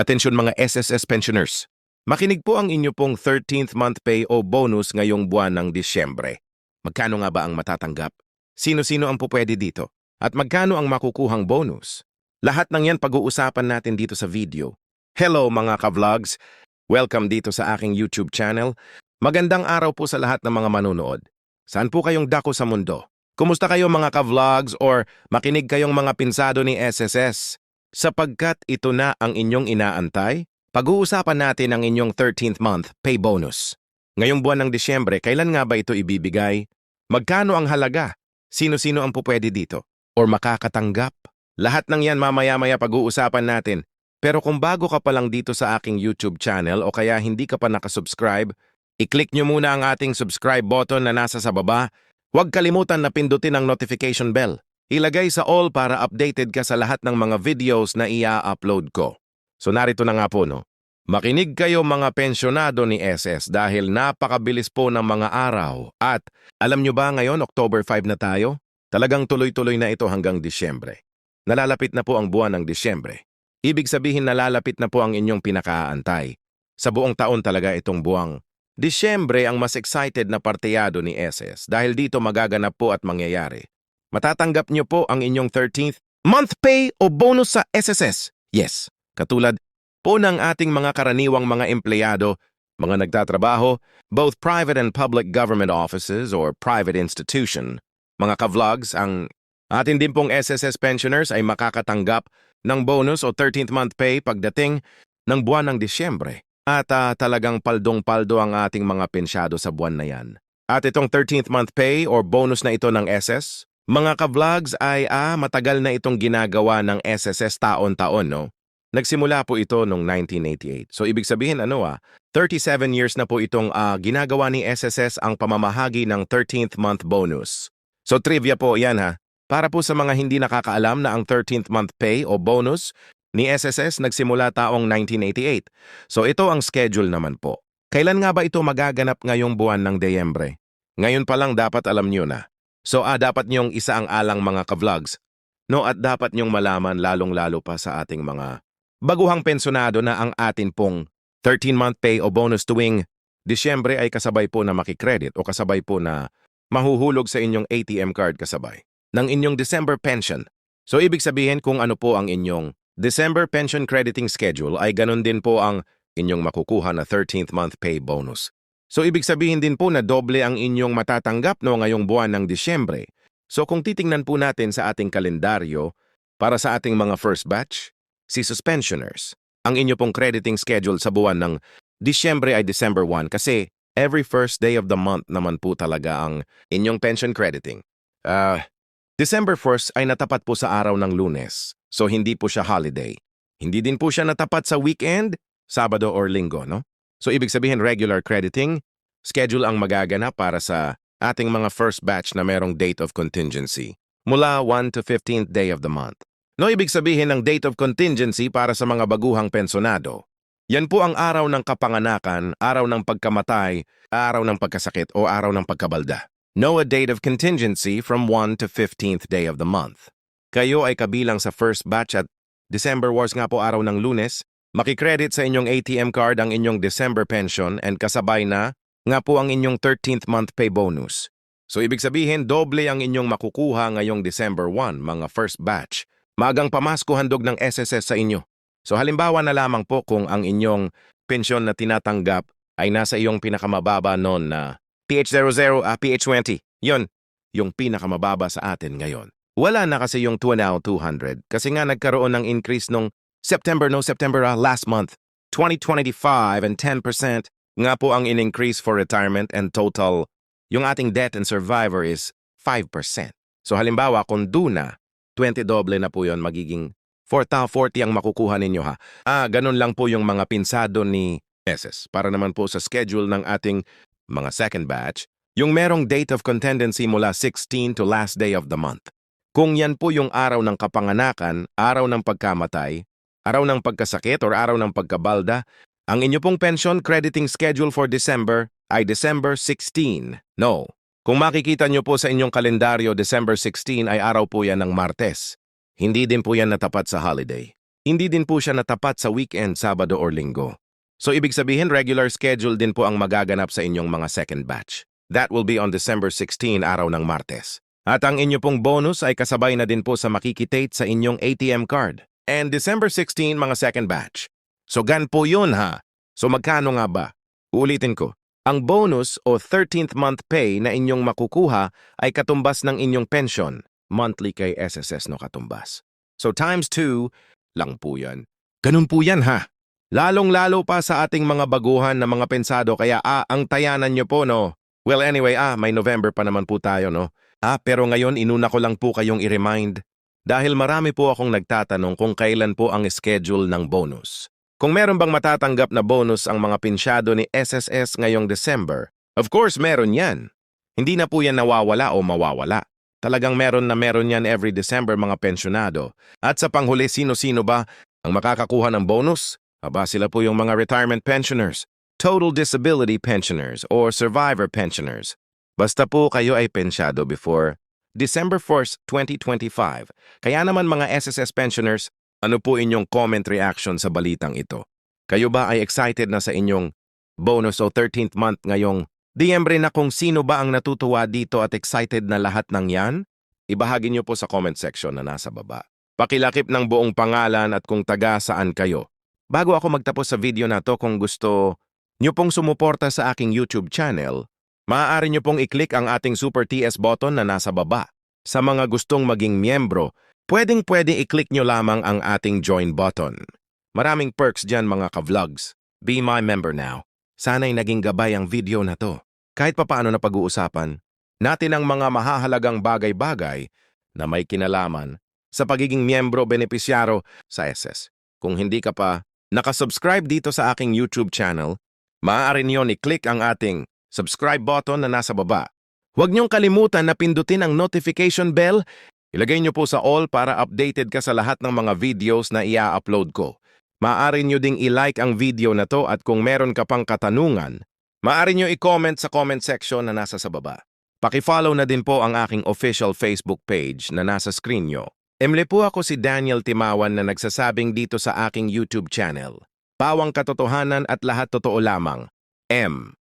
Atensyon mga SSS pensioners. Makinig po ang inyo pong 13th month pay o bonus ngayong buwan ng Disyembre. Magkano nga ba ang matatanggap? Sino-sino ang pupwede dito? At magkano ang makukuhang bonus? Lahat ng yan pag-uusapan natin dito sa video. Hello mga ka-vlogs! Welcome dito sa aking YouTube channel. Magandang araw po sa lahat ng mga manunood. Saan po kayong dako sa mundo? Kumusta kayo mga ka-vlogs or makinig kayong mga pinsado ni SSS? Sapagkat ito na ang inyong inaantay, pag-uusapan natin ang inyong 13th month pay bonus. Ngayong buwan ng Disyembre, kailan nga ba ito ibibigay? Magkano ang halaga? Sino-sino ang pupwede dito? Or makakatanggap? Lahat ng yan mamaya-maya pag-uusapan natin. Pero kung bago ka pa lang dito sa aking YouTube channel o kaya hindi ka pa nakasubscribe, i-click nyo muna ang ating subscribe button na nasa sa baba. Huwag kalimutan na pindutin ang notification bell. Ilagay sa all para updated ka sa lahat ng mga videos na ia-upload ko. So narito na nga po no. Makinig kayo mga pensyonado ni SS dahil napakabilis po ng mga araw at alam nyo ba ngayon October 5 na tayo? Talagang tuloy-tuloy na ito hanggang Disyembre. Nalalapit na po ang buwan ng Disyembre. Ibig sabihin nalalapit na po ang inyong pinakaantay. Sa buong taon talaga itong buwang. Disyembre ang mas excited na parteyado ni SS dahil dito magaganap po at mangyayari. Matatanggap niyo po ang inyong 13th month pay o bonus sa SSS. Yes, katulad po ng ating mga karaniwang mga empleyado, mga nagtatrabaho, both private and public government offices or private institution. Mga ka-vlogs, ang atin din pong SSS pensioners ay makakatanggap ng bonus o 13th month pay pagdating ng buwan ng Disyembre. At ah, talagang paldong-paldo ang ating mga pensyado sa buwan na yan. At itong 13th month pay or bonus na ito ng SS, mga ka-vlogs ay ah, matagal na itong ginagawa ng SSS taon-taon, no? Nagsimula po ito noong 1988. So ibig sabihin ano ah, 37 years na po itong ah, ginagawa ni SSS ang pamamahagi ng 13th month bonus. So trivia po yan ha. Para po sa mga hindi nakakaalam na ang 13th month pay o bonus ni SSS nagsimula taong 1988. So ito ang schedule naman po. Kailan nga ba ito magaganap ngayong buwan ng Deyembre? Ngayon pa lang dapat alam niyo na. So ah, dapat niyong isa ang alang mga ka-vlogs. No, at dapat niyong malaman lalong-lalo pa sa ating mga baguhang pensionado na ang atin pong 13-month pay o bonus tuwing Disyembre ay kasabay po na makikredit o kasabay po na mahuhulog sa inyong ATM card kasabay ng inyong December pension. So ibig sabihin kung ano po ang inyong December pension crediting schedule ay ganun din po ang inyong makukuha na 13th month pay bonus. So ibig sabihin din po na doble ang inyong matatanggap no ngayong buwan ng Disyembre. So kung titingnan po natin sa ating kalendaryo para sa ating mga first batch, si suspensioners, ang inyo pong crediting schedule sa buwan ng Disyembre ay December 1 kasi every first day of the month naman po talaga ang inyong pension crediting. Ah, December 1st ay natapat po sa araw ng lunes, so hindi po siya holiday. Hindi din po siya natapat sa weekend, Sabado or Linggo, no? So ibig sabihin regular crediting, schedule ang magaganap para sa ating mga first batch na merong date of contingency mula 1 to 15th day of the month. No ibig sabihin ng date of contingency para sa mga baguhang pensonado. Yan po ang araw ng kapanganakan, araw ng pagkamatay, araw ng pagkasakit o araw ng pagkabalda. Know a date of contingency from 1 to 15th day of the month. Kayo ay kabilang sa first batch at December wars nga po araw ng lunes, Makikredit sa inyong ATM card ang inyong December pension and kasabay na nga po ang inyong 13th month pay bonus. So ibig sabihin, doble ang inyong makukuha ngayong December 1, mga first batch. Magang pamasko handog ng SSS sa inyo. So halimbawa na lamang po kung ang inyong pensyon na tinatanggap ay nasa iyong pinakamababa noon na PH00, ah, PH20. Yon, yung pinakamababa sa atin ngayon. Wala na kasi yung 2 now 200 kasi nga nagkaroon ng increase nung September, no September, ah, last month, 2025 and 10% nga po ang in-increase for retirement and total, yung ating debt and survivor is 5%. So halimbawa, kung duna, 20 doble na po yon magiging 4,40 ang makukuha ninyo ha. Ah, ganun lang po yung mga pinsado ni SS para naman po sa schedule ng ating mga second batch, yung merong date of contingency mula 16 to last day of the month. Kung yan po yung araw ng kapanganakan, araw ng pagkamatay, araw ng pagkasakit or araw ng pagkabalda, ang inyo pong pension crediting schedule for December ay December 16. No. Kung makikita nyo po sa inyong kalendaryo, December 16 ay araw po yan ng Martes. Hindi din po yan natapat sa holiday. Hindi din po siya natapat sa weekend, Sabado or Linggo. So ibig sabihin regular schedule din po ang magaganap sa inyong mga second batch. That will be on December 16, araw ng Martes. At ang inyo pong bonus ay kasabay na din po sa makikitate sa inyong ATM card. And December 16, mga second batch. So gan po yun ha. So magkano nga ba? Uulitin ko. Ang bonus o 13th month pay na inyong makukuha ay katumbas ng inyong pension. Monthly kay SSS no katumbas. So times 2 lang po yan. Ganun po yan ha. Lalong-lalo pa sa ating mga baguhan na mga pensado kaya ah, ang tayanan nyo po no. Well anyway ah, may November pa naman po tayo no. Ah, pero ngayon inuna ko lang po kayong i-remind dahil marami po akong nagtatanong kung kailan po ang schedule ng bonus. Kung meron bang matatanggap na bonus ang mga pinsyado ni SSS ngayong December, of course meron yan. Hindi na po yan nawawala o mawawala. Talagang meron na meron yan every December mga pensyonado. At sa panghuli, sino-sino ba ang makakakuha ng bonus? Aba sila po yung mga retirement pensioners, total disability pensioners, or survivor pensioners. Basta po kayo ay pensyado before December 1st, 2025. Kaya naman mga SSS pensioners, ano po inyong comment reaction sa balitang ito? Kayo ba ay excited na sa inyong bonus o 13th month ngayong Diembre na kung sino ba ang natutuwa dito at excited na lahat ng yan? Ibahagi niyo po sa comment section na nasa baba. Pakilakip ng buong pangalan at kung taga saan kayo. Bago ako magtapos sa video na to kung gusto niyo pong sumuporta sa aking YouTube channel, maaari niyo pong i-click ang ating Super TS button na nasa baba. Sa mga gustong maging miyembro, pwedeng pwede i-click niyo lamang ang ating join button. Maraming perks dyan mga ka-vlogs. Be my member now. Sana'y naging gabay ang video na to. Kahit papaano na pag-uusapan, natin ang mga mahahalagang bagay-bagay na may kinalaman sa pagiging miyembro benepisyaro sa SS. Kung hindi ka pa nakasubscribe dito sa aking YouTube channel, maaari niyo i-click ang ating subscribe button na nasa baba. Huwag niyong kalimutan na pindutin ang notification bell. Ilagay niyo po sa all para updated ka sa lahat ng mga videos na ia-upload ko. Maaari niyo ding i-like ang video na to at kung meron ka pang katanungan, maaari niyo i-comment sa comment section na nasa sa baba. Paki-follow na din po ang aking official Facebook page na nasa screen niyo. Emle po ako si Daniel Timawan na nagsasabing dito sa aking YouTube channel. Pawang katotohanan at lahat totoo lamang. M.